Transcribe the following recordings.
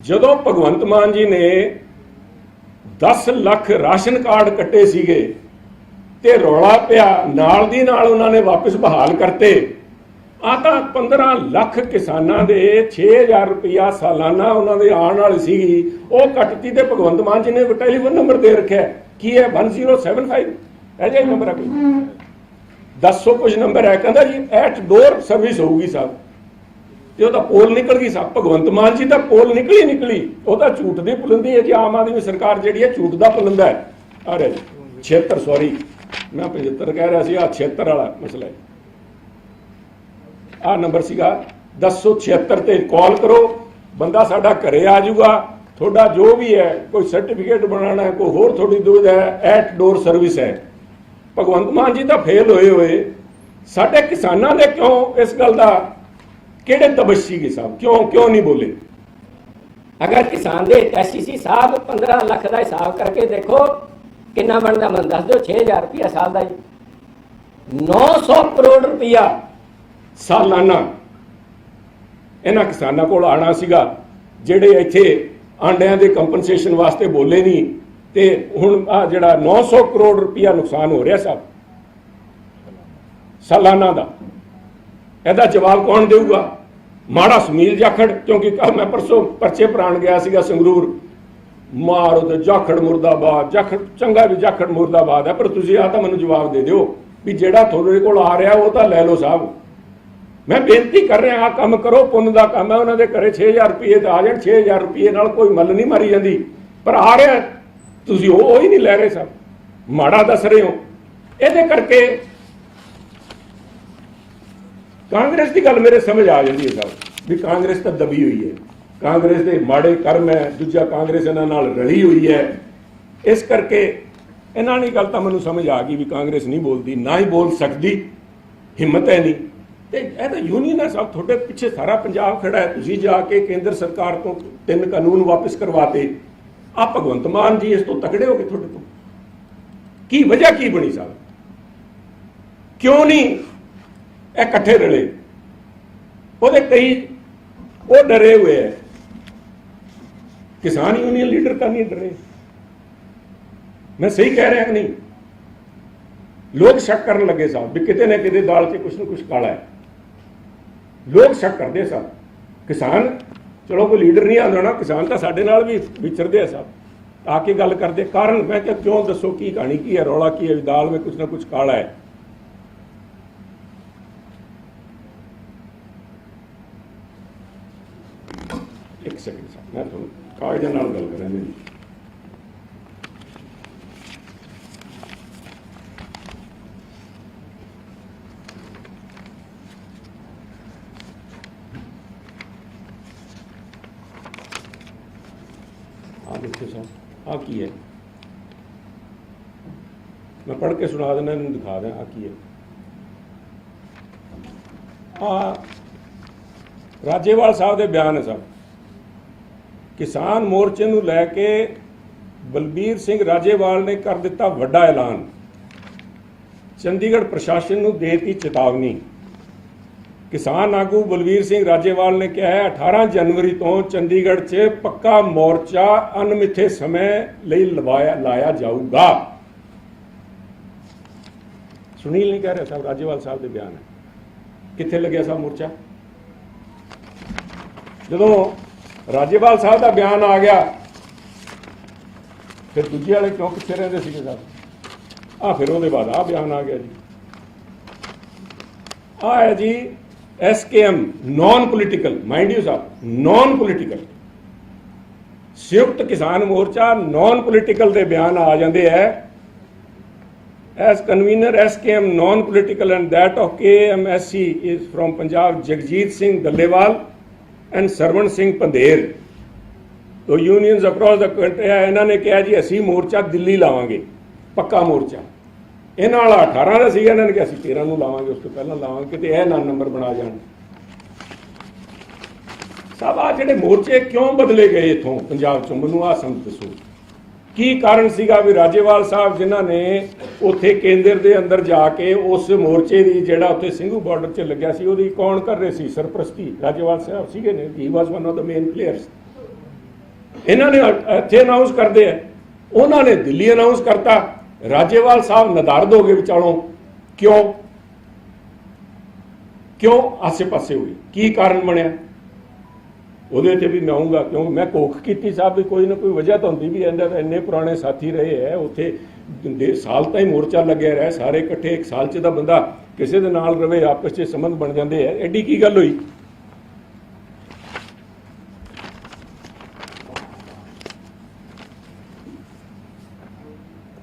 ਜਦੋਂ ਭਗਵੰਤ ਮਾਨ ਜੀ ਨੇ 10 ਲੱਖ ਰਾਸ਼ਨ ਕਾਰਡ ਕੱਟੇ ਸੀਗੇ ਤੇ ਰੌਲਾ ਪਿਆ, ਨਾਲ ਦੀ ਨਾਲ ਉਹਨਾਂ ਨੇ ਵਾਪਸ ਬਹਾਲ ਕਰਤੇ ਆ ਤਾਂ 15 ਲੱਖ ਕਿਸਾਨਾਂ ਦੇ 6000 ਰੁਪਇਆ ਸਾਲਾਨਾ ਉਹਨਾਂ ਦੇ ਆਉਣ ਵਾਲੀ ਸੀਗੀ ਉਹ ਕੱਟਤੀ ਤੇ ਭਗਵੰਤ ਮਾਨ ਜੀ ਨੇ ਟੈਲੀਫੋਨ ਨੰਬਰ ਦੇ ਰੱਖਿਆ। ਹੈ। ਕੀ ਹੈ 1075 ਇਹ ਜਿਹਾ ਨੰਬਰ ਹੈ ਕੋਈ। ਦੱਸੋ ਕੁਝ ਨੰਬਰ ਹੈ। ਕਹਿੰਦਾ ਜੀ ਐਟ ਡੋਰ ਸਰਵਿਸ ਹੋਊਗੀ ਸਾਹਿਬ ਤੇ ਉਹਦਾ ਪੋਲ ਨਿਕਲ ਗਈ ਸਾਹਿਬ ਭਗਵੰਤ ਮਾਨ ਜੀ ਦਾ ਪੋਲ ਨਿਕਲੀ ਨਿਕਲੀ। ਉਹ ਤਾਂ ਝੂਠ ਦੀ ਪੁਲੰਦੀ ਹੈ ਜੀ ਆਮ ਆਦਮੀ ਸਰਕਾਰ ਜਿਹੜੀ ਹੈ ਝੂਠ ਦਾ ਪੁਲੰਦਾ ਹੈ। ਅਰੇ 76 ਸੌਰੀ ਮੈਂ 75 ਕਹਿ ਰਿਹਾ ਸੀ ਆ 76 ਵਾਲਾ ਮਸਲਾ ਹੈ। ਆ ਨੰਬਰ ਸੀਗਾ 1076 ਤੇ ਕਾਲ ਕਰੋ। ਬੰਦਾ ਸਾਡਾ ਘਰੇ ਆ ਜਾਊਗਾ। ਤੁਹਾਡਾ ਜੋ ਵੀ ਹੈ, ਕੋਈ ਸਰਟੀਫਿਕੇਟ ਬਣਾਉਣਾ ਹੈ, ਕੋਈ ਹੋਰ ਤੁਹਾਡੀ ਦੁੱਧ ਹੈ ਐਟ ਡੋਰ ਸਰਵਿਸ ਹੈ। ਭਗਵੰਤ ਮਾਨ ਜੀ ਤਾਂ ਫੇਲ ਹੋਏ ਹੋਏ। ਸਾਡੇ ਕਿਸਾਨਾਂ ਦੇ ਕਿਉਂ ਇਸ ਗੱਲ ਦਾ ਕਿਹੜੇ ਦਬਸ਼ ਸੀਗੇ ਸਾਹਿਬ? ਕਿਉਂ ਕਿਉਂ ਨਹੀਂ ਬੋਲੇ? ਅਗਰ ਕਿਸਾਨ ਦੇ ਐਸਸੀਸੀ ਸਾਹਿਬ 15 ਲੱਖ ਦਾ ਹਿਸਾਬ ਕਰਕੇ ਦੇਖੋ ਕਿੰਨਾ ਬਣਦਾ ਮਨ ਦੱਸ ਦਿਓ 6000 ਰੁਪਇਆ ਸਾਲ ਦਾ ਜੀ। 900 ਕਰੋੜ ਰੁਪਇਆ। ਸਾਲਾਨਾ। ਇਹਨਾਂ ਕਿਸਾਨਾਂ ਕੋਲ ਆਣਾ ਸੀਗਾ ਜਿਹੜੇ ਇੱਥੇ ਆਂਡਿਆਂ ਦੇ ਕੰਪਨਸੇਸ਼ਨ ਵਾਸਤੇ ਬੋਲੇ ਨਹੀਂ ਤੇ ਹੁਣ ਆ ਜਿਹੜਾ 900 ਕਰੋੜ ਰੁਪਇਆ ਨੁਕਸਾਨ ਹੋ ਰਿਹਾ ਸਾਹਿਬ ਸਾਲਾਨਾ ਦਾ। ਇਹਦਾ ਜਵਾਬ ਕੌਣ ਦੇਊਗਾ? ਮਾੜਾ ਸੁਨੀਲ ਜਾਖੜ, ਕਿਉਂਕਿ ਕੱਲ੍ਹ ਮੈਂ ਪਰਸੋਂ ਪਰਚੇ ਪ੍ਰਾਣ ਗਿਆ ਸੀਗਾ ਸੰਗਰੂਰ। ਮਾਰੋ ਤੇ ਜਾਖੜ ਮੁਰਦਾਬਾਦ। ਜਾਖੜ ਚੰਗਾ ਵੀ ਜਾਖੜ ਮੁਰਦਾਬਾਦ ਹੈ, ਪਰ ਤੁਸੀਂ ਆ ਤਾਂ ਮੈਨੂੰ ਜਵਾਬ ਦੇ ਦਿਓ ਵੀ ਜਿਹੜਾ ਤੁਹਾਡੇ ਕੋਲ ਆ ਰਿਹਾ, ਉਹ ਤਾਂ ਲੈ ਲਓ ਸਾਹਿਬ। ਮੈਂ ਬੇਨਤੀ ਕਰ ਰਿਹਾ ਆ ਕੰਮ ਕਰੋ, ਪੁੰਨ ਦਾ ਕੰਮ ਹੈ, ਉਹਨਾਂ ਦੇ ਘਰੇ 6000 ਰੁਪਏ ਤੇ ਆ ਜਾਣ 6000 ਰੁਪਏ ਨਾਲ ਕੋਈ ਮੱਲ ਨਹੀਂ ਮਾਰੀ ਜਾਂਦੀ। ਪਰ ਆ ਰਿਹਾ ਤੁਸੀਂ ਉਹ ਉਹ ਹੀ ਨਹੀਂ ਲੈ ਰਹੇ ਸਾਹਿਬ। ਮਾੜਾ ਦੱਸ ਰਹੇ ਹੋ। ਇਹਦੇ ਕਰਕੇ ਕਾਂਗਰਸ ਦੀ ਗੱਲ ਮੇਰੇ ਸਮਝ ਆ ਜਾਂਦੀ ਹੈ ਸਾਹਿਬ ਵੀ ਕਾਂਗਰਸ ਤਾਂ ਦਬੀ ਹੋਈ ਹੈ। ਕਾਂਗਰਸ ਦੇ ਮਾੜੇ ਕਰਮ ਹੈ, ਦੂਜਾ ਕਾਂਗਰਸ ਇਹਨਾਂ ਨਾਲ ਰਲੀ ਹੋਈ ਹੈ। ਇਸ ਕਰਕੇ ਇਹਨਾਂ ਨੇ ਗੱਲ ਤਾਂ ਮੈਨੂੰ ਸਮਝ ਆ ਗਈ ਵੀ ਕਾਂਗਰਸ ਨਹੀਂ ਬੋਲਦੀ, ਨਾ ਹੀ ਬੋਲ ਸਕਦੀ, ਹਿੰਮਤ ਹੈ ਨਹੀਂ। ਤੇ ਇਹ ਤਾਂ ਯੂਨੀਅਨ ਹੈ ਸਭ, ਤੁਹਾਡੇ ਪਿੱਛੇ ਸਾਰਾ ਪੰਜਾਬ ਖੜਾ ਹੈ, ਤੁਸੀਂ ਜਾ ਕੇ ਕੇਂਦਰ ਸਰਕਾਰ ਤੋਂ ਤਿੰਨ ਕਾਨੂੰਨ ਵਾਪਸ ਕਰਵਾਤੇ। ਆ ਭਗਵੰਤ ਮਾਨ ਜੀ ਇਸ ਤੋਂ ਤਕੜੇ ਹੋ ਗਏ ਤੁਹਾਡੇ ਤੋਂ। ਕੀ ਵਜ੍ਹਾ ਕੀ ਬਣੀ ਸਾਹਿਬ ਕਿਉਂ ਨਹੀਂ ਇਹ ਇਕੱਠੇ ਰਲੇ। ਉਹਦੇ ਕਈ ਉਹ ਡਰੇ ਹੋਏ ਹੈ ਕਿਸਾਨ ਯੂਨੀਅਨ ਲੀਡਰ ਤਾਂ ਨਹੀਂ ਡਰੇ। ਮੈਂ ਸਹੀ ਕਹਿ ਰਿਹਾ ਕਿ ਨਹੀਂ? ਲੋਕ ਸ਼ੱਕ ਕਰਨ ਲੱਗੇ ਸਾਹਿਬ ਵੀ ਕਿਤੇ ਨਾ ਕਿਤੇ ਦਾਲ 'ਚ ਕੁਛ ਨਾ ਕੁਛ ਕਾਲਾ ਹੈ। ਲੋਕ ਸ਼ੱਕ ਕਰਦੇ ਸਾਹਿਬ ਕਿਸਾਨ, ਚਲੋ ਕੋਈ ਲੀਡਰ ਨਹੀਂ ਆਉਂਦਾ ਨਾ, ਕਿਸਾਨ ਤਾਂ ਸਾਡੇ ਨਾਲ ਵੀ ਵਿਚਰਦੇ ਆ ਸਾਹਿਬ ਆ ਕੇ ਗੱਲ ਕਰਦੇ। ਕਾਰਨ ਮੈਂ ਕਿਹਾ ਕਿਉਂ ਦੱਸੋ ਕੀ ਕਹਾਣੀ, ਕੀ ਹੈ, ਰੌਲਾ ਕੀ ਹੈ ਦਾਲ ਵਿੱਚ ਕੁਛ ਨਾ ਕੁਛ ਕਾਲਾ ਹੈ ਇੱਕ ਸੈਕਿੰਡ ਸਾਹਿਬ ਮੈਂ ਤੁਹਾਨੂੰ ਕਾਗਜ਼ਾਂ ਨਾਲ ਗੱਲ ਕਰਾਂਗੇ ਜੀ। ਆ ਦੇਖੋ ਸਾਹਿਬ ਆ ਕੀ ਹੈ? ਮੈਂ ਪੜ੍ਹ ਕੇ ਸੁਣਾ ਦਿੰਦਾ, ਇਹਨੂੰ ਦਿਖਾ ਦਿਆਂ ਆ ਕੀ ਹੈ। ਆ ਰਾਜੇਵਾਲ ਸਾਹਿਬ ਦੇ ਬਿਆਨ ਹੈ ਸਾਹਿਬ ਕਿਸਾਨ ਮੋਰਚੇ ਨੂੰ ਲੈ ਕੇ ਬਲਬੀਰ ਸਿੰਘ ਰਾਜੇਵਾਲ ਨੇ ਕਰ ਦਿੱਤਾ ਵੱਡਾ ਐਲਾਨ। ਚੰਡੀਗੜ੍ਹ ਪ੍ਰਸ਼ਾਸਨ ਨੂੰ ਦੇਤੀ ਚੇਤਾਵਨੀ। ਕਿਸਾਨ ਆਗੂ ਬਲਵੀਰ ਸਿੰਘ ਰਾਜੇਵਾਲ ਨੇ ਕਿਹਾ ਹੈ 18 ਜਨਵਰੀ ਤੋਂ ਚੰਡੀਗੜ੍ਹ 'ਚ ਪੱਕਾ ਮੋਰਚਾ ਅਨਮਿੱਥੇ ਸਮੇਂ ਲਈ ਲਵਾਇਆ, ਲਾਇਆ ਜਾਊਗਾ। ਸੁਨੀਲ ਨਹੀਂ ਕਹਿ ਰਿਹਾ ਸਾਹਿਬ, ਰਾਜੇਵਾਲ ਸਾਹਿਬ ਦੇ ਬਿਆਨ ਹੈ। ਕਿੱਥੇ ਲੱਗਿਆ ਸਾਹਿਬ ਮੋਰਚਾ? ਜਦੋਂ ਰਾਜੇਵਾਲ ਸਾਹਿਬ ਦਾ ਬਿਆਨ ਆ ਗਿਆ। ਫਿਰ ਦੂਜੇ ਵਾਲੇ ਕਿਉਂ ਪਿੱਛੇ ਰਹਿੰਦੇ ਸੀਗੇ ਸਾਹਿਬ ਆ ਫਿਰ ਉਹਦੇ ਬਾਅਦ ਆ ਬਿਆਨ ਆ ਗਿਆ ਜੀ। ਆ ਹੈ ਜੀ SKM non political mind you Sahib non political Samyukt Kisan Morcha non political ਦੇ ਬਿਆਨ ਆ ਜਾਂਦੇ ਐ as convener SKM non-political and that of KMSC is from Punjab Jagjit Singh Dallewal and Sarwan Singh Pandher. To unions across the country ਇਹਨਾਂ ਨੇ ਕਿਹਾ ਜੀ, ਅਸੀਂ ਮੋਰਚਾ ਦਿੱਲੀ ਲਾਵਾਂਗੇ, ਪੱਕਾ ਮੋਰਚਾ। ਇਹਨਾਂ ਵਾਲਾ 18 ਦਾ ਸੀਗਾ, ਇਹਨਾਂ ਨੇ ਕਿਹਾ ਅਸੀਂ 13 ਨੂੰ ਲਾਵਾਂਗੇ, ਉਸ ਤੋਂ ਪਹਿਲਾਂ ਲਾਵਾਂਗੇ ਕਿਤੇ ਇਹ ਨਾ ਨੰਬਰ ਬਣਾ ਜਾਣ। ਸਭ ਆ ਜਿਹੜੇ ਮੋਰਚੇ ਕਿਉਂ ਬਦਲੇ ਗਏ ਇਥੋਂ, ਪੰਜਾਬ ਚੋਂ? ਮੈਨੂੰ ਆ ਸਮਝ ਦੱਸੋ। ਕੀ ਕਾਰਨ ਸੀਗਾ ਵੀ ਰਾਜੇਵਾਲ ਸਾਹਿਬ ਜਿਨ੍ਹਾਂ ਨੇ ਉੱਥੇ ਕੇਂਦਰ ਦੇ ਅੰਦਰ ਜਾ ਕੇ ਉਸ ਮੋਰਚੇ ਦੀ ਜਿਹੜਾ ਉੱਥੇ ਸਿੰਘੂ ਬਾਰਡਰ 'ਚ ਲੱਗਿਆ ਸੀ, ਉਹਦੀ ਕੌਣ ਕਰ ਰਹੇ ਸੀ? ਸਰਪ੍ਰਸਤੀ ਰਾਜੇਵਾਲ ਸਾਹਿਬ ਸੀਗੇ ਨੇ he was one of the main players ਇਹਨਾਂ ਨੇ ਇੱਥੇ ਅਨਾਉਂਸ ਕਰਦੇ ਆ। ਉਹਨਾਂ ਨੇ ਦਿੱਲੀ ਅਨਾਉਂਸ ਕਰਤਾ। ਰਾਜੇਵਾਲ ਸਾਹਿਬ ਨਦਾਰਦ ਹੋ ਗਏ ਵਿਚਾਲੋਂ। ਕਿਉਂ? ਕਿਉਂ ਆਸੇ-ਪਾਸੇ ਹੋਈ ਕੀ ਕਾਰਨ ਬਣਿਆ? ਉਹਦੇ ਤੇ ਵੀ ਮੈਂ ਆਉਂਗਾ ਕਿਉਂ? ਮੈਂ ਕੋਖ ਕੀਤੀ ਸਾਹਿਬ ਵੀ ਕੋਈ ਨਾ ਕੋਈ ਵਜ੍ਹਾ ਤਾਂ ਹੁੰਦੀ ਵੀ ਇਹਦਾ ਤਾਂ ਇੰਨੇ ਪੁਰਾਣੇ ਸਾਥੀ ਰਹੇ ਹੈ ਉੱਥੇ ਦੇ ਸਾਲ ਤਾਈਂ ਮੋਰਚਾ ਲੱਗਿਆ ਰਿਹਾ, ਸਾਰੇ ਇਕੱਠੇ ਇੱਕ ਸਾਲ ਚ ਦਾ ਬੰਦਾ ਕਿਸੇ ਦੇ ਨਾਲ ਰਵੇ, ਆਪਸ ਚ ਸੰਬੰਧ ਬਣ ਜਾਂਦੇ ਐ। ਐਡੀ ਕੀ ਗੱਲ ਹੋਈ?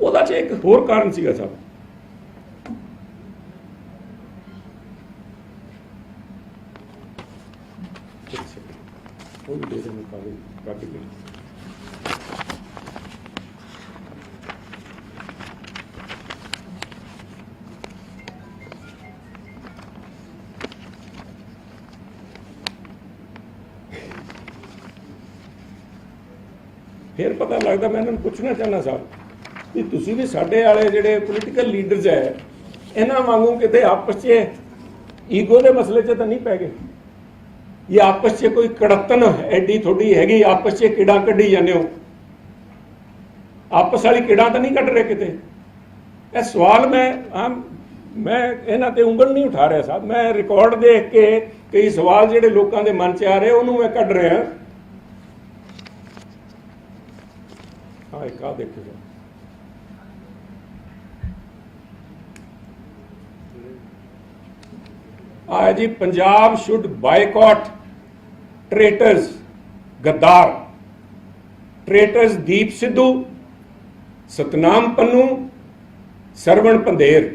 ਉਹਦਾ ਚ ਇੱਕ ਹੋਰ ਕਾਰਨ ਸੀਗਾ ਸਾਹਿਬ। ਲੱਗਦਾ ਮੈਂ ਇਹਨਾਂ ਨੂੰ ਪੁੱਛਣਾ ਚਾਹੁੰਦਾ ਸਾਹਿਬ ਵੀ ਤੁਸੀਂ ਵੀ ਸਾਡੇ ਵਾਲੇ ਜਿਹੜੇ ਪੋਲੀਟੀਕਲ ਲੀਡਰਸ ਹੈ ਇਹਨਾਂ ਵਾਂਗੂ ਕਿਤੇ ਆਪਸ 'ਚ ਈਗੋ ਦੇ ਮਸਲੇ 'ਚ ਤਾਂ ਨਹੀਂ ਪੈ ਗਏ? ਇਹ ਆਪਸ 'ਚ ਕੋਈ ਕੜਤਨ ਐਡੀ ਥੋੜੀ ਹੈਗੀ, ਆਪਸ 'ਚ ਕਿੜਾਂ ਕੱਢੀ ਜਾਂਦੇ ਹੋ? ਆਪਸ ਵਾਲੀ ਕਿੜਾਂ ਤਾਂ ਨਹੀਂ ਕੱਢ ਰਹੇ ਕਿਤੇ? ਇਹ ਸਵਾਲ ਮੈਂ ਆਮ ਮੈਂ ਇਹਨਾਂ ਤੇ ਉਂਗਲ ਨਹੀਂ ਉਠਾ ਰਿਹਾ ਸਾਹਿਬ ਮੈਂ ਰਿਕਾਰਡ ਦੇਖ ਕੇ ਕਈ ਸਵਾਲ ਜਿਹੜੇ ਲੋਕਾਂ ਦੇ ਮਨ 'ਚ ਆ ਰਹੇ, ਉਹਨੂੰ ਮੈਂ ਕੱਢ ਰਿਹਾ। ਹਾਂ ਇੱਕ ਆ ਦੇਖੋ ਜੀ। ਆ ਜੀ, ਪੰਜਾਬ ਸ਼ੁੱਡ ਬਾਈਕਾਟ ਟ੍ਰੇਟਰਸ ਗੱਦਾਰ। ਟ੍ਰੇਟਰਸ ਦੀਪ ਸਿੱਧੂ, ਸਤਨਾਮ ਪੰਨੂ, ਸਰਵਣ ਪੰਦੇਰ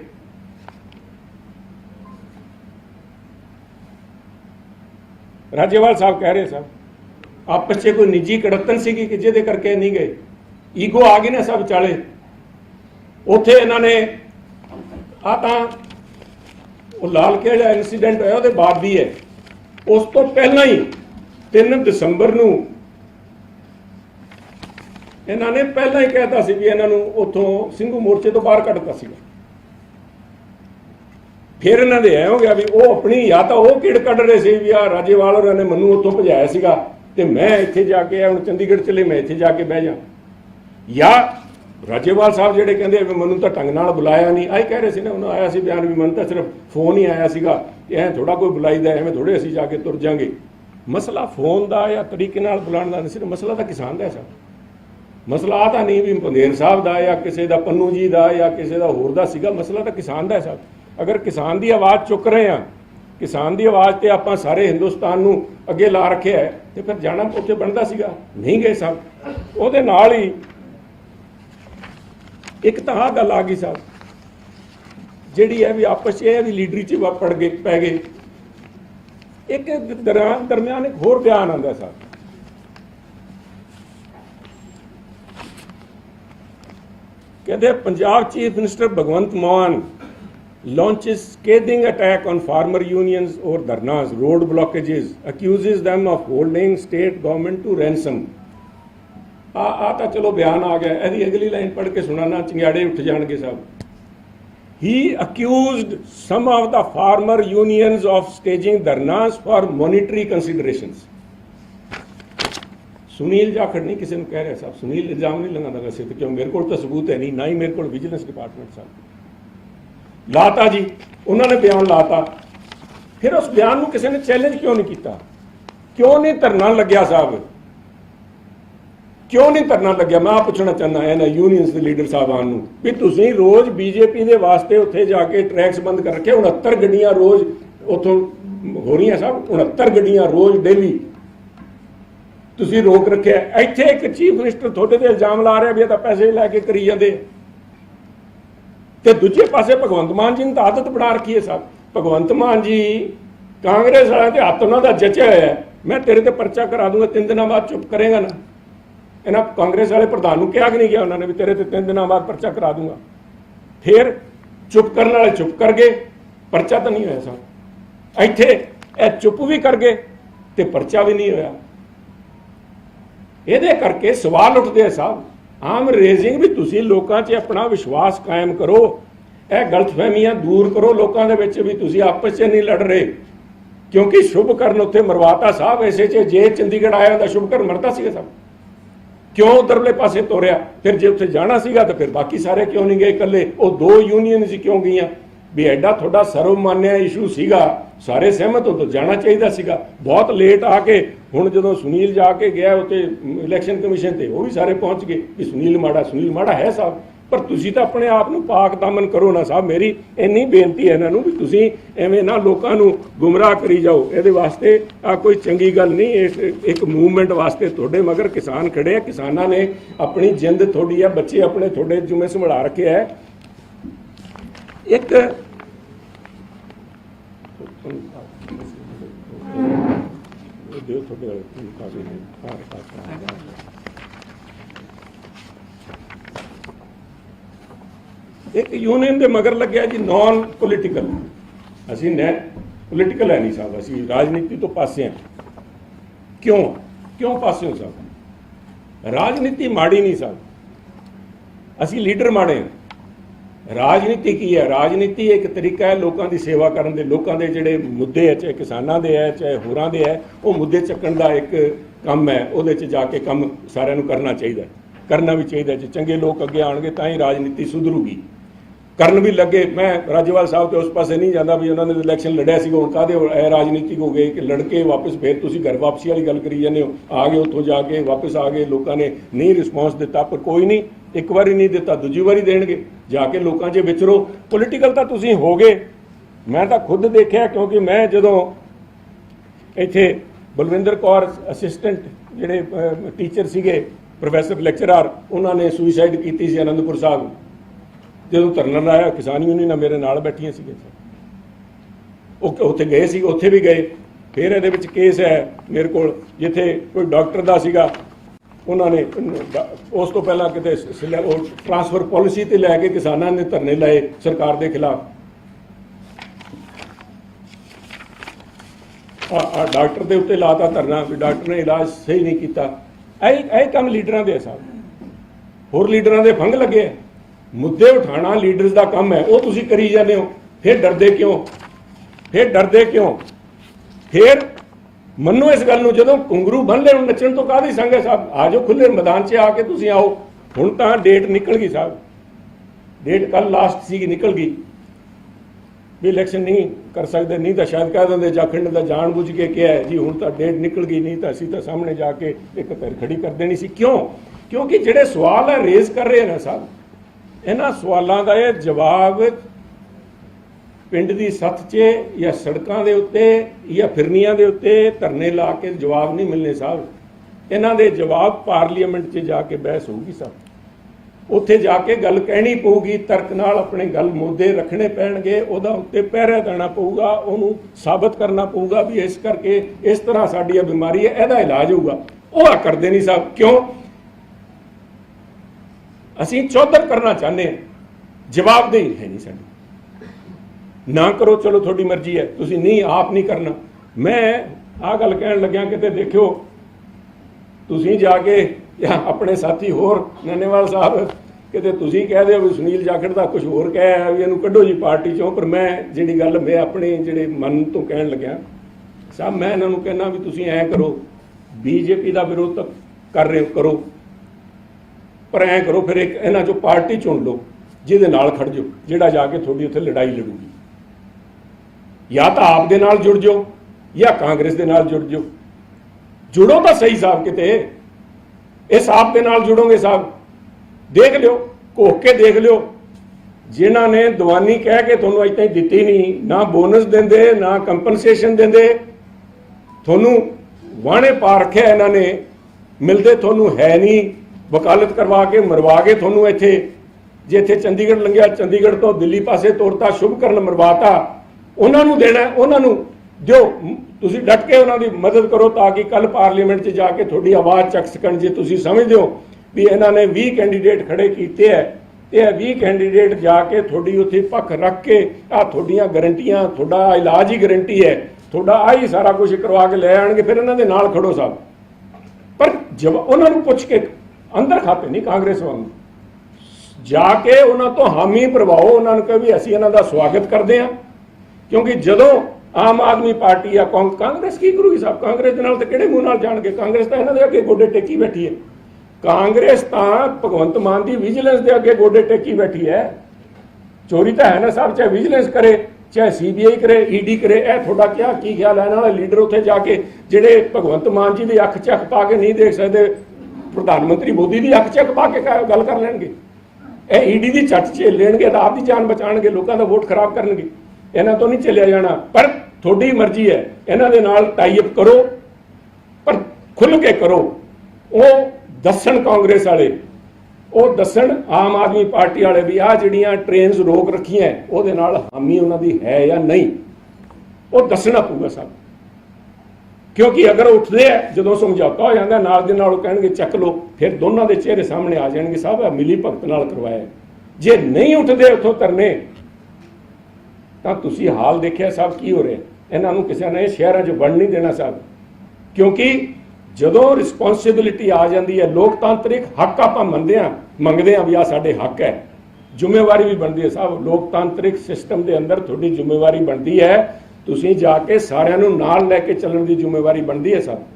ਰਾਜੇਵਾਲ ਸਾਹਿਬ ਕਹਿ ਰਹੇ ਸਾਹਿਬ ਆਪਸ 'ਚ ਕੋਈ ਨਿੱਜੀ ਕੜਤਨ ਸੀਗੀ ਕਿ ਜਿਹਦੇ ਕਰਕੇ ਨਹੀਂ ਗਏ? ਈਗੋ ਆ ਗਈ ਨਾ ਸਭ ਵਿਚਾਲੇ ਉੱਥੇ ਇਹਨਾਂ ਨੇ ਆ ਤਾਂ ਉਹ ਲਾਲ ਕਿਲ੍ਹਾ ਇਨਸੀਡੈਂਟ ਹੋਇਆ, ਉਹਦੇ ਬਾਅਦ ਦੀ ਹੈ। ਉਸ ਤੋਂ ਪਹਿਲਾਂ ਹੀ 3 ਦਸੰਬਰ ਨੂੰ ਇਹਨਾਂ ਨੇ ਪਹਿਲਾਂ ਹੀ ਕਹਿਤਾ ਸੀ ਵੀ ਇਹਨਾਂ ਨੂੰ ਉੱਥੋਂ ਸਿੰਘੂ ਮੋਰਚੇ ਤੋਂ ਬਾਹਰ ਕੱਢਤਾ ਸੀਗਾ। ਫਿਰ ਇਹਨਾਂ ਦੇ ਐ ਹੋ ਗਿਆ ਵੀ ਉਹ ਆਪਣੀ ਜਾਂ ਤਾਂ ਉਹ ਕਿੜ ਕੱਢ ਰਹੇ ਸੀ ਵੀ ਆ ਰਾਜੇਵਾਲ ਹੋਰਾਂ ਨੇ ਮੈਨੂੰ ਉੱਥੋਂ ਭਜਾਇਆ ਸੀਗਾ ਤੇ ਮੈਂ ਇੱਥੇ ਜਾ ਕੇ ਹੁਣ ਚੰਡੀਗੜ੍ਹ ਚਲੇ, ਮੈਂ ਇੱਥੇ ਜਾ ਕੇ ਬਹਿ ਜਾ। ਜਾਂ ਰਾਜੇਵਾਲ ਸਾਹਿਬ ਜਿਹੜੇ ਕਹਿੰਦੇ ਵੀ ਮੈਨੂੰ ਤਾਂ ਢੰਗ ਨਾਲ ਬੁਲਾਇਆ ਨਹੀਂ ਆਈ ਕਹਿ ਰਹੇ ਸੀ ਨਾ ਉਹਨਾਂ ਆਇਆ ਸੀ ਬਿਆਨ ਵੀ ਮੈਨੂੰ ਤਾਂ ਸਿਰਫ ਫੋਨ ਹੀ ਆਇਆ ਸੀਗਾ ਤੇ ਐ ਥੋੜਾ ਕੋਈ ਬੁਲਾਈਦਾ ਐਵੇਂ ਥੋੜੇ ਅਸੀਂ ਜਾ ਕੇ ਤੁਰ ਜਾਾਂਗੇ। ਮਸਲਾ ਫੋਨ ਦਾ ਜਾਂ ਤਰੀਕੇ ਨਾਲ ਬੁਲਾਉਣ ਦਾ ਨਹੀਂ ਸਿਰਫ ਮਸਲਾ ਤਾਂ ਕਿਸਾਨ ਦਾ ਹੈ ਸਰ। ਮਸਲਾ ਆਹ ਤਾਂ ਨਹੀਂ ਵੀ ਪੰਦੇਰ ਸਾਹਿਬ ਦਾ ਜਾਂ ਕਿਸੇ ਦਾ ਪੰਨੂ ਜੀ ਦਾ ਜਾਂ ਕਿਸੇ ਦਾ ਹੋਰ ਦਾ ਸੀਗਾ ਮਸਲਾ ਤਾਂ ਕਿਸਾਨ ਦਾ ਹੈ ਸਾਹਿਬ ਅਗਰ ਕਿਸਾਨ ਦੀ ਆਵਾਜ਼ ਚੁੱਕ ਰਹੇ ਆ ਕਿਸਾਨ ਦੀ ਆਵਾਜ਼ ਤੇ ਆਪਾਂ ਸਾਰੇ ਹਿੰਦੁਸਤਾਨ ਨੂੰ ਅੱਗੇ ਲਾ ਰੱਖਿਆ ਹੈ, ਤੇ ਫਿਰ ਜਾਣਾ ਉੱਥੇ ਬਣਦਾ ਸੀਗਾ ਨਹੀਂ ਗਏ ਸਾਹਿਬ ਉਹਦੇ ਨਾਲ ਹੀ ਇੱਕ ਤਾਂ ਆਹ ਗੱਲ ਆ ਗਈ ਸਾਹਿਬ ਜਿਹੜੀ ਹੈ ਵੀ ਆਪਸ 'ਚ ਇਹ ਹੈ ਵੀ ਲੀਡਰੀ 'ਚ ਵਾਪੜ ਗਏ ਪੈ ਗਏ ਇੱਕ ਦਰਮਿਆਨ ਦਰਮਿਆਨ ਇੱਕ ਹੋਰ ਬਿਆਨ ਆਉਂਦਾ ਸਾਹਿਬ ਕਹਿੰਦੇ Punjab chief minister Bhagwant Mann launches scathing attack on farmer unions over dharnas, road blockages, accuses them of holding state government to ransom. ਆ ਆ ਤਾਂ ਚਲੋ ਬਿਆਨ ਆ ਗਿਆ, ਇਹਦੀ ਅਗਲੀ ਲਾਈਨ ਪੜ੍ਹ ਕੇ ਸੁਣਾਣਾ ਚਿੰਗਾੜੇ ਉੱਠ ਜਾਣਗੇ ਸਭ। He accused some of the farmer unions of staging dharnas for monetary considerations. Sunil Jakhar ਨਹੀਂ ਕਿਸੇ ਨੂੰ ਕਹਿ ਰਿਹਾ ਸਾਹਿਬ। ਸੁਨੀਲ ਇਲਜ਼ਾਮ ਨਹੀਂ ਲਗਾਉਂਦਾ ਵੈਸੇ ਤੇ, ਕਿਉਂ? ਮੇਰੇ ਕੋਲ ਤਾਂ ਸਬੂਤ ਹੈ ਨਹੀਂ, ਨਾ ਹੀ ਮੇਰੇ ਕੋਲ ਵਿਜੀਲੈਂਸ ਡਿਪਾਰਟਮੈਂਟ ਸਾਹਿਬ। ਲਾਤਾ ਜੀ, ਉਹਨਾਂ ਨੇ ਬਿਆਨ ਲਾਤਾ। ਫਿਰ ਉਸ ਬਿਆਨ ਨੂੰ ਕਿਸੇ ਨੇ ਚੈਲੰਜ ਕਿਉਂ ਨਹੀਂ ਕੀਤਾ? ਕਿਉਂ ਨਹੀਂ ਧਰਨਾ ਲੱਗਿਆ ਸਾਹਿਬ? ਕਿਉਂ ਨਹੀਂ ਧਰਨਾ ਲੱਗਿਆ? ਮੈਂ ਆ ਪੁੱਛਣਾ ਚਾਹੁੰਦਾ ਇਹਨਾਂ ਯੂਨੀਅਨਸ ਦੇ ਲੀਡਰ ਸਾਹਿਬਾਨ ਨੂੰ, ਵੀ ਤੁਸੀਂ ਰੋਜ਼ ਬੀਜੇਪੀ ਦੇ ਵਾਸਤੇ ਉੱਥੇ ਜਾ ਕੇ ਟਰੈਕਸ ਬੰਦ ਕਰ ਰੱਖੇ 69 ਗੱਡੀਆਂ ਰੋਜ਼ ਉੱਥੋਂ ਹੋ ਰਹੀਆਂ ਸਾਹਿਬ 69 ਗੱਡੀਆਂ ਰੋਜ਼ ਡੇਲੀ ਤੁਸੀਂ ਰੋਕ ਰੱਖਿਆ। ਇੱਥੇ ਇੱਕ ਚੀਫ ਮਿਨਿਸਟਰ ਤੁਹਾਡੇ ਤੇ ਇਲਜ਼ਾਮ ਲਾ ਰਿਹਾ ਵੀ ਇਹ ਤਾਂ ਪੈਸੇ ਲੈ ਕੇ ਕਰੀ ਜਾਂਦੇ। ਤੇ ਦੂਜੇ ਪਾਸੇ ਭਗਵੰਤ ਮਾਨ ਜੀ ਨੇ ਤਾਂ ਆਦਤ ਬਣਾ ਰੱਖੀ ਹੈ ਸਾਹਿਬ ਭਗਵੰਤ ਮਾਨ ਜੀ, ਕਾਂਗਰਸ ਵਾਲਿਆਂ ਤੇ ਹੱਥ ਉਹਨਾਂ ਦਾ ਜਚਿਆ ਹੋਇਆ ਮੈਂ ਤੇਰੇ ਤੇ ਪਰਚਾ ਕਰਾ ਦੂੰਗਾ, ਤਿੰਨ ਦਿਨਾਂ ਬਾਅਦ ਚੁੱਪ ਕਰੇਗਾ ਨਾ। ਇਹਨਾਂ ਕਾਂਗਰਸ ਵਾਲੇ ਪ੍ਰਧਾਨ ਨੂੰ ਕਿਹਾ ਕਿ ਨਹੀਂ ਗਿਆ ਉਹਨਾਂ ਨੇ ਵੀ ਤੇਰੇ ਤੇ ਤਿੰਨ ਦਿਨਾਂ ਬਾਅਦ ਪਰਚਾ ਕਰਾ ਦੂੰਗਾ। ਫਿਰ ਚੁੱਪ ਕਰਨ ਵਾਲੇ ਚੁੱਪ ਕਰ ਗਏ, ਪਰਚਾ ਤਾਂ ਨਹੀਂ ਹੋਇਆ ਸਾਹਿਬ ਇੱਥੇ ਇਹ ਚੁੱਪ ਵੀ ਕਰ ਗਏ ਤੇ ਪਰਚਾ ਵੀ ਨਹੀਂ ਹੋਇਆ। ਇਹਦੇ ਕਰਕੇ ਸਵਾਲ ਉੱਠਦੇ ਆ ਸਾਹਿਬ ਆਮ ਰੇਜ਼ਿੰਗ ਵੀ ਤੁਸੀਂ ਲੋਕਾਂ 'ਚ ਆਪਣਾ ਵਿਸ਼ਵਾਸ ਕਾਇਮ ਕਰੋ। ਇਹ ਗਲਤਫਹਿਮੀਆਂ ਦੂਰ ਕਰੋ ਲੋਕਾਂ ਦੇ ਵਿੱਚ ਵੀ ਤੁਸੀਂ ਆਪਸ 'ਚ ਨਹੀਂ ਲੜ ਰਹੇ। ਕਿਉਂਕਿ ਸ਼ੁਭ ਕਰਨ ਉੱਥੇ ਮਰਵਾਤਾ ਸਾਹਿਬ ਐਸੇ 'ਚ ਜੇ ਚੰਡੀਗੜ੍ਹ ਆਇਆ ਹੁੰਦਾ ਸ਼ੁਭ ਕਰਨ ਮਰਦਾ ਸੀਗਾ ਸਾਹਿਬ ਕਿਉਂ ਉਧਰਲੇ ਪਾਸੇ ਤੋਰਿਆ? ਫਿਰ ਜੇ ਉੱਥੇ ਜਾਣਾ ਸੀਗਾ ਤਾਂ ਫਿਰ ਬਾਕੀ ਸਾਰੇ ਕਿਉਂ ਨਹੀਂ ਗਏ ਇਕੱਲੇ? ਉਹ ਦੋ ਯੂਨੀਅਨ ਸੀ ਕਿਉਂ ਗਈਆਂ? ਵੀ ਐਡਾ ਤੁਹਾਡਾ ਸਰਵਮਾਨਿਆ ਇਸ਼ੂ ਸੀਗਾ, ਸਾਰੇ ਸਹਿਮਤ ਹੋ ਤਾਂ ਜਾਣਾ ਚਾਹੀਦਾ ਸੀਗਾ। ਬਹੁਤ ਲੇਟ ਆ ਕੇ ਹੁਣ ਜਦੋਂ ਸੁਨੀਲ ਜਾ ਕੇ ਗਿਆ ਉੱਤੇ ਇਲੈਕਸ਼ਨ ਕਮਿਸ਼ਨ ਤੇ, ਉਹ ਵੀ ਸਾਰੇ ਪਹੁੰਚ ਗਏ ਵੀ ਸੁਨੀਲ ਮਾੜਾ ਸੁਨੀਲ ਮਾੜਾ ਹੈ ਸਾਹਿਬ ਪਰ ਤੁਸੀਂ ਤਾਂ ਆਪਣੇ ਆਪ ਨੂੰ ਪਾਕ ਦਾਮਨ ਕਰੋ ਨਾ ਸਾਹਿਬ। ਮੇਰੀ ਇੰਨੀ ਬੇਨਤੀ ਹੈ ਇਹਨਾਂ ਨੂੰ ਵੀ ਤੁਸੀਂ ਐਵੇਂ ਨਾ ਲੋਕਾਂ ਨੂੰ ਗੁੰਮਰਾਹ ਕਰੀ ਜਾਓ। ਇਹਦੇ ਵਾਸਤੇ ਆ ਕੋਈ ਚੰਗੀ ਗੱਲ ਨਹੀਂ। ਇਹ ਇੱਕ ਮੂਵਮੈਂਟ ਵਾਸਤੇ ਤੁਹਾਡੇ ਮਗਰ ਕਿਸਾਨ ਖੜੇ ਆ। ਕਿਸਾਨਾਂ ਨੇ ਆਪਣੀ ਜਿੰਦ ਤੁਹਾਡੀ ਆ। ਬੱਚੇ ਆਪਣੇ ਤੁਹਾਡੇ ਜੁਮੇ ਸੰਭਾਲ ਰੱਖਿਆ ਹੈ ਇੱਕ ਦਿਓ ਤੁਹਾਡੇ ਵਾਲੇ। ਕਾਫੀ ਨੇ ਹਾਂ ਹਾਂ ਇੱਕ ਯੂਨੀਅਨ ਦੇ ਮਗਰ ਲੱਗਿਆ ਜੀ ਨਾਨ ਪੋਲੀਟੀਕਲ ਅਸੀਂ ਨੈ ਪੋਲੀਟੀਕਲ ਹੈ ਨਹੀਂ ਸਾਹਿਬ ਅਸੀਂ ਰਾਜਨੀਤੀ ਤੋਂ ਪਾਸੇ ਹਾਂ। ਕਿਉਂ? ਕਿਉਂ ਪਾਸੇ ਹੋ ਸਾਹਿਬ ਰਾਜਨੀਤੀ ਮਾੜੀ ਨਹੀਂ ਸਾਹਿਬ ਅਸੀਂ ਲੀਡਰ ਮਾੜੇ ਹਾਂ। ਰਾਜਨੀਤੀ ਕੀ ਹੈ? ਰਾਜਨੀਤੀ ਇੱਕ ਤਰੀਕਾ ਹੈ ਲੋਕਾਂ ਦੀ ਸੇਵਾ ਕਰਨ ਦੇ, ਲੋਕਾਂ ਦੇ ਜਿਹੜੇ ਮੁੱਦੇ ਹੈ, ਚਾਹੇ ਕਿਸਾਨਾਂ ਦੇ ਹੈ, ਚਾਹੇ ਹੋਰਾਂ ਦੇ ਹੈ, ਉਹ ਮੁੱਦੇ ਚੱਕਣ ਦਾ ਇੱਕ ਕੰਮ ਹੈ। ਉਹਦੇ 'ਚ ਜਾ ਕੇ ਕੰਮ ਸਾਰਿਆਂ ਨੂੰ ਕਰਨਾ ਚਾਹੀਦਾ ਕਰਨਾ ਵੀ ਚਾਹੀਦਾ ਜੇ ਚੰਗੇ ਲੋਕ ਅੱਗੇ ਆਣਗੇ ਤਾਂ ਹੀ ਰਾਜਨੀਤੀ ਸੁਧਰੂਗੀ। ਕਰਨ ਵੀ ਲੱਗੇ। ਮੈਂ ਰਾਜੇਵਾਲ ਸਾਹਿਬ ਤੇ ਉਸ ਪਾਸੇ ਨਹੀਂ ਜਾਂਦਾ ਵੀ ਉਹਨਾਂ ਨੇ ਇਲੈਕਸ਼ਨ ਲੜਿਆ ਸੀਗਾ, ਹੁਣ ਕਾਦੇ ਇਹ ਰਾਜਨੀਤਿਕ ਹੋ ਗਏ ਕਿ ਲੜਕੇ ਵਾਪਸ ਫੇਰ ਤੁਸੀਂ ਘਰ ਵਾਪਸੀ ਵਾਲੀ ਗੱਲ ਕਰੀ ਜਾਂਦੇ ਹੋ। ਆ ਗਏ ਉੱਥੋਂ ਜਾ ਕੇ, ਵਾਪਸ ਆ ਗਏ, ਲੋਕਾਂ ਨੇ ਨਹੀਂ ਰਿਸਪੌਂਸ ਦਿੱਤਾ, ਪਰ ਕੋਈ ਨਹੀਂ, ਇੱਕ ਵਾਰੀ ਨਹੀਂ ਦਿੱਤਾ, ਦੂਜੀ ਵਾਰੀ ਦੇਣਗੇ। ਜਾ ਕੇ ਲੋਕਾਂ 'ਚ ਵਿਚਰੋ। ਪੋਲੀਟੀਕਲ ਤਾਂ ਤੁਸੀਂ ਹੋ ਗਏ। ਮੈਂ ਤਾਂ ਖੁਦ ਦੇਖਿਆ ਕਿਉਂਕਿ ਮੈਂ ਜਦੋਂ ਇੱਥੇ ਬਲਵਿੰਦਰ ਕੌਰ ਅਸਿਸਟੈਂਟ ਜਿਹੜੇ ਟੀਚਰ ਸੀਗੇ, ਪ੍ਰੋਫੈਸਰ ਲੈਕਚਰਰ ਉਹਨਾਂ ਨੇ ਸੁਸਾਈਡ ਕੀਤੀ ਸੀ ਅਨੰਦਪੁਰ ਸਾਹਿਬ। ਜਦੋਂ ਧਰਨਾ ਲਾਇਆ, ਕਿਸਾਨ ਯੂਨੀਅਨਾਂ ਮੇਰੇ ਨਾਲ ਬੈਠੀਆਂ ਸੀਗੇ ਉਹ ਉੱਥੇ ਗਏ ਸੀ, ਉੱਥੇ ਵੀ ਗਏ। ਫਿਰ ਇਹਦੇ ਵਿੱਚ ਕੇਸ ਹੈ ਮੇਰੇ ਕੋਲ, ਜਿੱਥੇ ਕੋਈ ਡਾਕਟਰ ਦਾ ਸੀਗਾ। ਉਹਨਾਂ ਨੇ, ਉਸ ਤੋਂ ਪਹਿਲਾਂ ਕਿਤੇ ਸਿਲੇ- ਉਹ ਟ੍ਰਾਂਸਫਰ ਪਾਲਿਸੀ ਤੇ ਲੈ ਕੇ ਕਿਸਾਨਾਂ ਨੇ ਧਰਨੇ ਲਾਏ ਸਰਕਾਰ ਦੇ ਖਿਲਾਫ। ਆ ਡਾਕਟਰ ਦੇ ਉੱਤੇ ਲਾਤਾ ਧਰਨਾ, ਵੀ ਡਾਕਟਰ ਨੇ ਇਲਾਜ ਸਹੀ ਨਹੀਂ ਕੀਤਾ। ਇਹ ਇਹ ਕੰਮ ਲੀਡਰਾਂ ਦੇ ਆ ਸਾਹਿਬ ਹੋਰ ਲੀਡਰਾਂ ਦੇ ਫੰਗ ਲੱਗੇ ਆ। ਮੁੱਦੇ ਉਠਾਣਾ ਲੀਡਰਸ ਦਾ ਕੰਮ ਹੈ, ਉਹ ਤੁਸੀਂ ਕਰੀ ਜਾਂਦੇ ਹੋ। ਫਿਰ ਡਰਦੇ ਕਿਉਂ? ਫਿਰ ਡਰਦੇ ਕਿਉਂ? ਫਿਰ ਮੰਨੋ ਇਸ ਗੱਲ ਨੂੰ, ਜਦੋਂ ਕੁੰਗਰੂ ਬੰਨ ਲੈ ਨੱਚਣ ਤੋਂ ਕਾਹਦੀ ਸੰਗ ਹੈ ਸਾਹਿਬ? ਆਜੋ ਖੁੱਲੇ ਮੈਦਾਨ 'ਚ ਆ ਕੇ ਤੁਸੀਂ ਆਓ। ਹੁਣ ਤਾਂ ਡੇਟ ਨਿਕਲ ਗਈ ਸਾਹਿਬ। ਡੇਟ ਕੱਲ ਲਾਸਟ ਸੀ ਨਿਕਲ ਗਈ। ਵੀ ਇਲੈਕਸ਼ਨ ਨਹੀਂ ਕਰ ਸਕਦੇ, ਨਹੀਂ ਤਾਂ ਸ਼ਾਇਦ ਕਹਿ ਦਿੰਦੇ ਜਾਖੰਡ ਦਾ ਜਾਣ ਬੁੱਝ ਕੇ ਕਿਹਾ ਜੀ ਹੁਣ ਤਾਂ ਡੇਟ ਨਿਕਲ ਗਈ, ਨਹੀਂ ਤਾਂ ਅਸੀਂ ਤਾਂ ਸਾਹਮਣੇ ਜਾ ਕੇ ਇੱਕ ਪੈਰ ਖੜੀ ਕਰ ਦੇਣੀ ਸੀ। ਕਿਉਂ? ਕਿਉਂਕਿ ਜਿਹੜੇ ਸਵਾਲ ਹੈ ਰੇਜ਼ ਕਰ ਰਹੇ ਨੇ ਸਾਹਿਬ। ਇਹਨਾਂ ਸਵਾਲਾਂ ਦਾ ਇਹ ਜਵਾਬ ਪਿੰਡ ਦੀ ਸੱਥ 'ਚ ਜਾਂ ਸੜਕਾਂ ਦੇ ਉੱਤੇ ਜਾਂ ਫਿਰਨੀਆਂ ਦੇ ਉੱਤੇ ਧਰਨੇ ਲਾ ਕੇ ਜਵਾਬ ਨਹੀਂ ਮਿਲਨੇ ਸਾਹਿਬ। ਇਹਨਾਂ ਦੇ ਜਵਾਬ ਪਾਰਲੀਮੈਂਟ 'ਚ ਜਾ ਕੇ ਬਹਿਸ ਹੋਊਗੀ ਸਾਹਿਬ ਉੱਥੇ ਜਾ ਕੇ ਗੱਲ ਕਹਿਣੀ ਪਊਗੀ, ਤਰਕ ਨਾਲ ਆਪਣੇ ਗੱਲ ਮੁੱਦੇ ਰੱਖਣੇ ਪੈਣਗੇ, ਉਹਦਾ ਉੱਤੇ ਪਹਿਰਾ ਦੇਣਾ ਪਊਗਾ, ਉਹਨੂੰ ਸਾਬਤ ਕਰਨਾ ਪਊਗਾ ਵੀ ਇਸ ਕਰਕੇ ਇਸ ਤਰ੍ਹਾਂ ਸਾਡੀ ਇਹ ਬਿਮਾਰੀ ਹੈ ਇਹਦਾ ਇਲਾਜ ਹੋਊਗਾ। ਉਹ ਕਰਦੇ ਨਹੀਂ ਸਾਹਿਬ। ਕਿਉਂ? ਅਸੀਂ ਚੌਧਰ ਕਰਨਾ ਚਾਹੁੰਦੇ ਹਾਂ। ਜਵਾਬਦੇਹੀ ਹੈ ਨਹੀਂ ਸਾਡੀ। ਨਾ ਕਰੋ, ਚਲੋ ਤੁਹਾਡੀ ਮਰਜ਼ੀ ਹੈ। ਤੁਸੀਂ ਨਹੀਂ, ਆਪ ਨਹੀਂ ਕਰਨਾ। ਮੈਂ ਆਹ ਗੱਲ ਕਹਿਣ ਲੱਗਿਆ ਕਿਤੇ ਦੇਖਿਓ, ਤੁਸੀਂ ਜਾ ਕੇ ਜਾਂ ਆਪਣੇ ਸਾਥੀ ਹੋਰ, ਨੰਨੇਵਾਲ ਸਾਹਿਬ, ਕਿਤੇ ਤੁਸੀਂ ਕਹਿ ਦਿਓ ਵੀ ਸੁਨੀਲ ਜਾਖੜ ਦਾ ਕੁਝ ਹੋਰ ਕਹਿ ਆਇਆ ਵੀ ਇਹਨੂੰ ਕੱਢੋ ਜੀ ਪਾਰਟੀ ਚੋਂ। ਪਰ ਮੈਂ ਜਿਹੜੀ ਗੱਲ, ਮੈਂ ਆਪਣੇ ਜਿਹੜੇ ਮਨ ਤੋਂ ਕਹਿਣ ਲੱਗਿਆ ਸਾਹਿਬ ਮੈਂ ਇਹਨਾਂ ਨੂੰ ਕਹਿਣਾ ਵੀ ਤੁਸੀਂ ਐਂ ਕਰੋ, ਬੀਜੇਪੀ ਦਾ ਵਿਰੋਧ ਤਾਂ ਕਰ ਰਹੇ ਹੋ, ਕਰੋ। ਪਰ ਐਂ ਕਰੋ ਫਿਰ ਇੱਕ ਇਹਨਾਂ ਚੋਂ ਪਾਰਟੀ ਚੁਣ ਲਓ, ਜਿਹਦੇ ਨਾਲ ਖੜ ਜਾਓ, ਜਿਹੜਾ ਜਾ ਕੇ ਤੁਹਾਡੀ ਉੱਥੇ ਲੜਾਈ ਲੜੂਗੀ। ਜਾਂ ਤਾਂ ਆਪ ਦੇ ਨਾਲ ਜੁੜ ਜਾਓ, ਜਾਂ ਕਾਂਗਰਸ ਦੇ ਨਾਲ ਜੁੜ ਜਾਓ। ਜੁੜੋ ਤਾਂ ਸਹੀ ਸਾਹਿਬ ਕਿਤੇ। ਇਸ ਆਪ ਦੇ ਨਾਲ ਜੁੜੋਗੇ ਸਾਹਿਬ। ਦੇਖ ਲਿਓ, ਘੋਖ ਕੇ ਦੇਖ ਲਿਓ। ਜਿਨ੍ਹਾਂ ਨੇ ਦਵਾਨੀ ਕਹਿ ਕੇ ਤੁਹਾਨੂੰ ਅਜੇ ਤਾਈਂ ਦਿੱਤੀ ਨਹੀਂ, ਨਾ ਬੋਨਸ ਦਿੰਦੇ, ਨਾ ਕੰਪਨਸੇਸ਼ਨ ਦਿੰਦੇ। ਤੁਹਾਨੂੰ ਵਾਣੇ ਪਾ ਰੱਖਿਆ ਇਹਨਾਂ ਨੇ। ਮਿਲਦੇ ਤੁਹਾਨੂੰ ਹੈ ਨਹੀਂ। ਵਕਾਲਤ ਕਰਵਾ ਕੇ, ਮਰਵਾ ਕੇ ਤੁਹਾਨੂੰ ਇੱਥੇ, ਜੇ ਇੱਥੇ ਚੰਡੀਗੜ੍ਹ ਲੰਘਿਆ, ਚੰਡੀਗੜ੍ਹ ਤੋਂ ਦਿੱਲੀ ਪਾਸੇ ਤੋਰਤਾ, ਸ਼ੁਭ ਮਰਵਾਤਾ, ਉਹਨਾਂ ਨੂੰ ਦੇਣਾ, ਉਹਨਾਂ ਨੂੰ ਦਿਓ। ਤੁਸੀਂ ਡਟ ਕੇ ਉਹਨਾਂ ਦੀ ਮਦਦ ਕਰੋ ਤਾਂ ਕਿ ਕੱਲ ਪਾਰਲੀਮੈਂਟ 'ਚ ਜਾ ਕੇ ਤੁਹਾਡੀ ਆਵਾਜ਼ ਚੱਕ ਸਕਣ, ਜੇ ਤੁਸੀਂ ਸਮਝਦੇ ਹੋ ਵੀ ਇਹਨਾਂ ਨੇ 20 ਕੈਂਡੀਡੇਟ ਖੜੇ ਕੀਤੇ ਹੈ। ਤੇ ਇਹ 20 ਕੈਂਡੀਡੇਟ ਜਾ ਕੇ ਤੁਹਾਡੀ ਉੱਥੇ ਪੱਖ ਰੱਖ ਕੇ ਆ ਤੁਹਾਡੀਆਂ ਗਰੰਟੀਆਂ, ਤੁਹਾਡਾ ਇਲਾਜ ਹੀ ਗਰੰਟੀ ਹੈ, ਤੁਹਾਡਾ ਆ ਹੀ ਸਾਰਾ ਕੁਝ ਕਰਵਾ ਕੇ ਲੈ ਆਣਗੇ, ਫਿਰ ਇਹਨਾਂ ਦੇ ਨਾਲ ਖੜੋ ਸਾਹਿਬ ਪਰ ਜਬ ਉਹਨਾਂ ਨੂੰ ਪੁੱਛ ਕੇ ਅੰਦਰ ਖਾਤੇ ਨਹੀਂ ਕਾਂਗਰਸ ਵਾਂਗ ਜਾ ਕੇ ਉਹਨਾਂ ਤੋਂ ਹਾਮੀ ਭਰਵਾਓ, ਉਹਨਾਂ ਨੂੰ ਕਹੋ ਵੀ ਅਸੀਂ ਇਹਨਾਂ ਦਾ ਸਵਾਗਤ ਕਰਦੇ ਹਾਂ। ਕਿਉਂਕਿ ਜਦੋਂ ਆਮ ਆਦਮੀ ਪਾਰਟੀ ਆ ਕਾਂਗਰਸ ਕੀ ਕਰੂਗੀ ਸਾਹਿਬ ਕਾਂਗਰਸ ਦੇ ਨਾਲ ਤੇ ਕਿਹੜੇ ਮੂੰਹ ਨਾਲ ਜਾਣਗੇ? ਕਾਂਗਰਸ ਤਾਂ ਇਹਨਾਂ ਦੇ ਅੱਗੇ ਗੋਡੇ ਟੇਕੀ ਬੈਠੀ ਹੈ। ਕਾਂਗਰਸ ਤਾਂ ਭਗਵੰਤ ਮਾਨ ਦੀ ਵਿਜੀਲੈਂਸ ਦੇ ਅੱਗੇ ਗੋਡੇ ਟੇਕੀ ਬੈਠੀ ਹੈ। ਚੋਰੀ ਤਾਂ ਹੈ ਨਾ ਸਾਹਿਬ ਚਾਹੇ ਵਿਜੀਲੈਂਸ ਕਰੇ, ਚਾਹੇ ਸੀਬੀਆਈ ਕਰੇ ਈਡੀ ਕਰੇ, ਇਹ ਤੁਹਾਡਾ ਕਿਹਾ ਕੀ ਖਿਆਲ ਹੈ? ਇਹਨਾਂ ਵਾਲੇ ਲੀਡਰ ਉੱਥੇ ਜਾ ਕੇ ਜਿਹੜੇ ਭਗਵੰਤ ਮਾਨ ਜੀ ਦੀ ਅੱਖ ਚੱਕ ਪਾ ਕੇ ਨਹੀਂ ਦੇਖ ਸਕਦੇ ਪ੍ਰਧਾਨ ਮੰਤਰੀ ਮੋਦੀ ਦੀ ਅੱਖ ਚੱਕ ਪਾ ਕੇ ਗੱਲ ਕਰ ਲੈਣਗੇ। ਇਹ ਈਡੀ ਦੀ ਚੱਟ ਝੇਲ ਲੈਣਗੇ ਤਾਂ ਆਪ ਦੀ ਜਾਨ ਬਚਾਣਗੇ, ਲੋਕਾਂ ਦਾ ਵੋਟ ਖਰਾਬ ਕਰਨਗੇ। ਇਹਨਾਂ ਤੋਂ ਨਹੀਂ ਚੱਲਿਆ ਜਾਣਾ। ਪਰ ਤੁਹਾਡੀ ਮਰਜ਼ੀ ਹੈ। ਇਹਨਾਂ ਦੇ ਨਾਲ ਟਾਈ ਅਪ ਕਰੋ, ਪਰ ਖੁੱਲ ਕੇ ਕਰੋ। ਉਹ ਦੱਸਣ ਕਾਂਗਰਸ ਵਾਲੇ, ਉਹ ਦੱਸਣ ਆਮ ਆਦਮੀ ਪਾਰਟੀ ਵਾਲੇ ਵੀ ਆ ਜਿਹੜੀਆਂ ਟ੍ਰੇਨਸ ਰੋਕ ਰੱਖੀਆਂ, ਉਹਦੇ ਨਾਲ ਹਾਮੀ ਉਹਨਾਂ ਦੀ ਹੈ ਜਾਂ ਨਹੀਂ। ਉਹ ਦੱਸਣਾ ਪਊਗਾ ਸਾਨੂੰ ਕਿਉਂਕਿ ਅਗਰ ਉੱਠਦੇ ਆ, ਜਦੋਂ ਸਮਝੌਤਾ ਹੋ ਜਾਂਦਾ, ਨਾਲ ਦੇ ਨਾਲ ਉਹ ਕਹਿਣਗੇ, ਚੱਕ ਲਓ, ਫਿਰ ਦੋਨਾਂ ਦੇ ਚਿਹਰੇ ਸਾਹਮਣੇ ਆ ਜਾਣਗੇ, ਸਭ ਇਹ ਮਿਲੀ ਭਗਤ ਨਾਲ ਕਰਵਾਇਆ। ਜੇ ਨਹੀਂ ਉੱਠਦੇ ਉੱਥੋਂ ਤਰਨੇ ਤਾਂ ਤੁਸੀਂ ਹਾਲ ਦੇਖਿਆ ਸਭ ਕੀ ਹੋ ਰਿਹਾ। ਇਹਨਾਂ ਨੂੰ ਕਿਸੇ ਨੇ ਸ਼ਹਿਰਾਂ 'ਚ ਵੜ ਨਹੀਂ ਦੇਣਾ ਸਾਹਿਬ ਕਿਉਂਕਿ ਜਦੋਂ ਰਿਸਪੌਂਸਿਬਿਲਿਟੀ ਆ ਜਾਂਦੀ ਹੈ, ਲੋਕਤਾਂਤਰਿਕ ਹੱਕ ਆਪਾਂ ਮੰਨਦੇ ਆ ਮੰਗਦੇ ਆ ਵੀ ਆ ਸਾਡੇ ਹੱਕ ਹੈ। ਜ਼ਿੰਮੇਵਾਰੀ ਵੀ ਬਣਦੀ ਹੈ ਸਾਹਿਬ ਲੋਕਤਾਂਤਰਿਕ ਸਿਸਟਮ ਦੇ ਅੰਦਰ ਤੁਹਾਡੀ ਜ਼ਿੰਮੇਵਾਰੀ ਬਣਦੀ ਹੈ ਤੁਸੀਂ ਜਾ ਕੇ ਸਾਰਿਆਂ ਨੂੰ ਨਾਲ ਲੈ ਕੇ ਚੱਲਣ ਦੀ ਜ਼ਿੰਮੇਵਾਰੀ ਬਣਦੀ ਹੈ ਸਭ